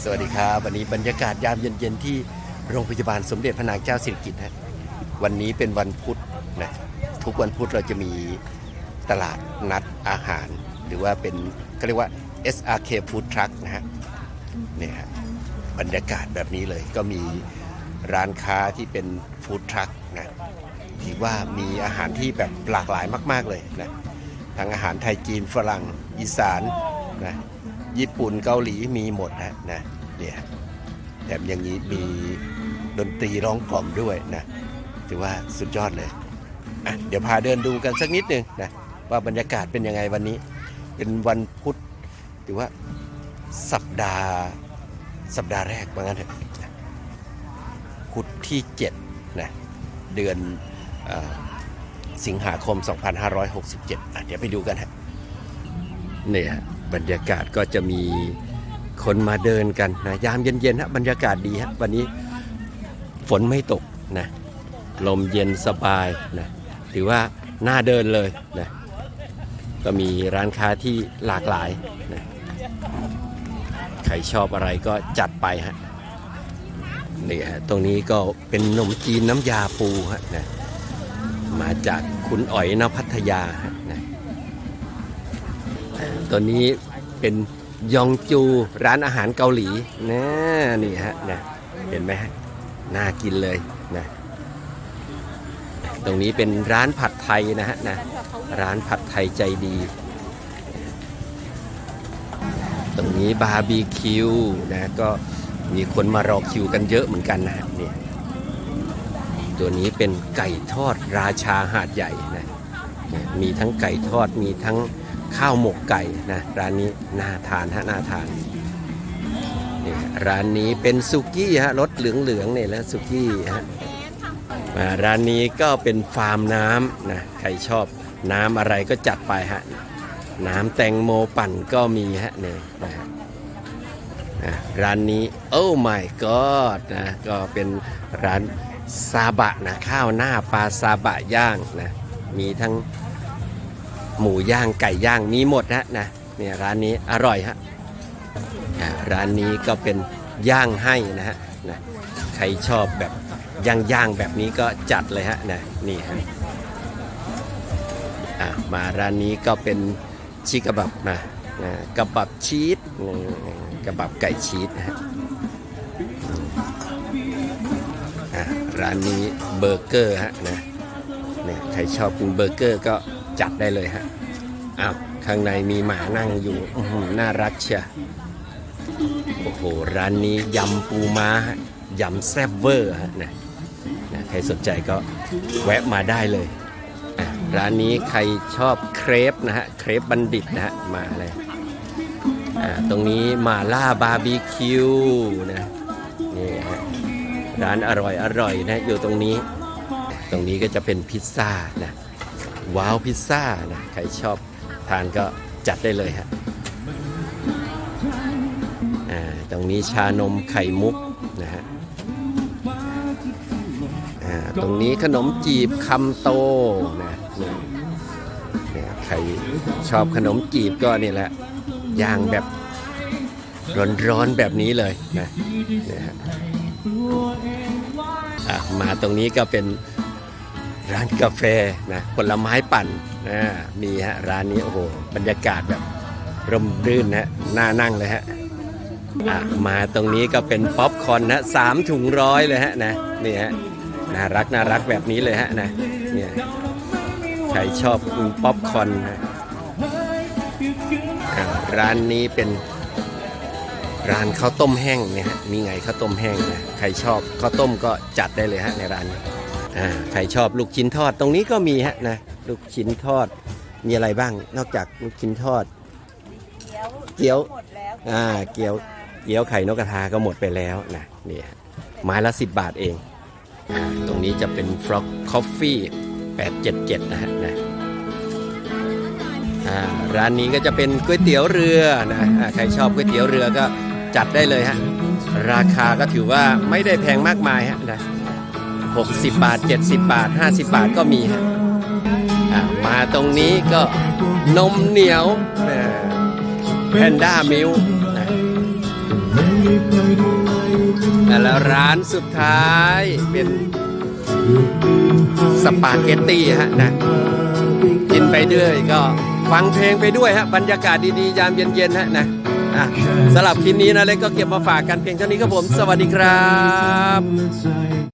สวัสดีครับวันนี้บรรยากาศยามเย็นๆที่โรงพยาบาลสมเด็จพระนางเจ้าสิริกิติ์ฮะวันนี้เป็นวันพุธนะทุกวันพุธเราจะมีตลาดนัดอาหาร หรือว่าเป็นก็เรียกว่า SRK Food Truck นะฮะเนี่ยฮะบรรยากาศแบบนี้เลยก็มีร้านค้าที่เป็นฟู้ดทรัคนะที่ว่ามีอาหารที่แบบหลากหลายมาก ๆเลยนะทั้งอาหารไทยจีนฝรั่งอีสานนะ ญี่ปุ่นเกาหลีมีหมดนะนะเนี่ยแถมยังนี้มีดนตรีร้องกล่อมด้วยนะถือว่าสุดยอดเลยอะเดี๋ยวพาเดินดูกันสักนิดหนึ่งนะว่าบรรยากาศเป็นยังไงวันนี้ เป็นวันพุธถือว่าสัปดาห์สัปดาห์แรกว่างั้นเถอะนะพุธที่7นะเดือนออสิงหาคม 2567อะเดี๋ยวไปดูกันฮะเนี่ยฮะ บรรยากาศก็จะมีคนมาเดินกันนะยามเย็นๆฮะบรรยากาศดีฮะวันนี้ฝนไม่ตกนะลมเย็นสบายนะถือว่าน่าเดินเลยนะก็มีร้านค้าที่หลากหลายนะใครชอบอะไรก็จัดไปฮะนี่ฮะตรงนี้ก็เป็นนมจีนน้ำยาปูฮะนะมาจากคุณอ๋อยนพัทยาฮะ ตัวนี้เป็นยองจูร้านอาหารเกาหลีนะนี่ฮะนะเห็นไหมฮะน่ากินเลยนะตรงนี้เป็นร้านผัดไทยนะฮะนะร้านผัดไทยใจดี ตรงนี้บาร์บีคิวนะก็มีคนมารอคิวกันเยอะเหมือนกันนะเนี่ยตัวนี้เป็นไก่ทอดราชาหาดใหญ่นะมีทั้งไก่ทอดมีทั้ง ข้าวหมกไก่นะร้านนี้น่าทานฮะน่าทานนี่ร้านนี้เป็นสุกี้ฮะรสเหลืองๆเนี่ยแล้วสุกี้ฮะมาร้านนี้ก็เป็นฟาร์มน้ำนะใครชอบน้ำอะไรก็จัดไปฮะน้ำแตงโมปั่นก็มีฮะเนี่ยนะฮะอะร้านนี้โอ้ my god นะก็เป็นร้านซาบะนะข้าวหน้าปลาซาบะย่างนะมีทั้ง หมูย่างไก่ย่างมีหมดนะนะเนี่ยร้านนี้อร่อยฮะร้านนี้ก็เป็นย่างให้นะฮะนะใครชอบแบบย่างย่างแบบนี้ก็จัดเลยฮะนะนี่ฮะมาร้านนี้ก็เป็นชิกะบับนะนะกระบับชีสกระบับไก่ชีสนะฮะร้านนี้เบอร์เกอร์ฮะนะเนี่ยใครชอบกินเบอร์เกอร์ก็ จัดได้เลยฮะอ้าวข้างในมีหมานั่งอยู่น่ารักเชียโอ้โห ร้านนี้ยำปูม้ายำแซ่บเวอร์ฮะนะนะใครสนใจก็แวะมาได้เลย ร้านนี้ใครชอบเครปนะฮะ เครปบัณฑิตนะฮะ มาเลยอ่าตรงนี้มาล่าบาร์บีคิวนะนี่ฮะร้านอร่อยอร่อยนะอยู่ตรงนี้ ตรงนี้ก็จะเป็นพิซซ่านะ ว้าวพิซซ่านะ ใครชอบทานก็จัดได้เลยฮะอ่าตรงนี้ชานมไข่มุกนะฮะอ่าตรงนี้ขนมจีบคำโตนะเนี่ยใครชอบขนมจีบก็นี่แหละย่างแบบร้อนๆแบบนี้เลยนะเนี่ยฮะมาตรงนี้ก็เป็น ร้านกาแฟนะผลไม้ปั่นนะมีฮะร้านนี้โอ้โหบรรยากาศแบบร่มรื่นนะน่านั่งเลยฮะอะมาตรงนี้ก็เป็นป๊อปคอนนะสามถุงร้อยเลยฮะนะนี่ฮะน่ารักน่ารักแบบนี้เลยฮะนะเนี่ยใครชอบกินป๊อปคอนนะอะร้านนี้เป็นร้านข้าวต้มแห้งเนี่ยฮะมีไงข้าวต้มแห้งนะใครชอบข้าวต้มก็จัดได้เลยฮะในร้านนี้ ใครชอบลูกชิ้นทอดตรงนี้ก็มีฮะนะลูกชิ้นทอดมีอะไรบ้าง นอกจากลูกชิ้นทอด เกี๊ยวหมดแล้วอ่าเกี๊ยวเกี๊ยวไข่นกกระทาก็หมดไปแล้วนะนี่ฮะไม้ละ10บาทเองอ่าตรงนี้จะเป็นฟล็อกคอฟฟี่877 นะฮะนะอ่าร้านนี้ก็จะเป็นก๋วยเตี๋ยวเรือนะอ่าใครชอบก๋วยเตี๋ยวเรือก็จัดได้เลยฮะราคาก็ถือว่าไม่ได้แพงมากมายฮะนะ 60 บาท 70 บาท 50 บาทก็มีอะมาตรงนี้ก็นมเหนียวแพนด้ามิลนะแล้วร้านสุดท้ายเป็นสปาเกตตี้ฮะนะกินไปด้วยก็ฟังเพลงไปด้วยฮะบรรยากาศดีๆ ยามเย็นๆฮะนะอะสำหรับคลิปนี้นะเล็กก็เก็บมาฝากกันเพียงเท่านี้ครับผม สวัสดีครับ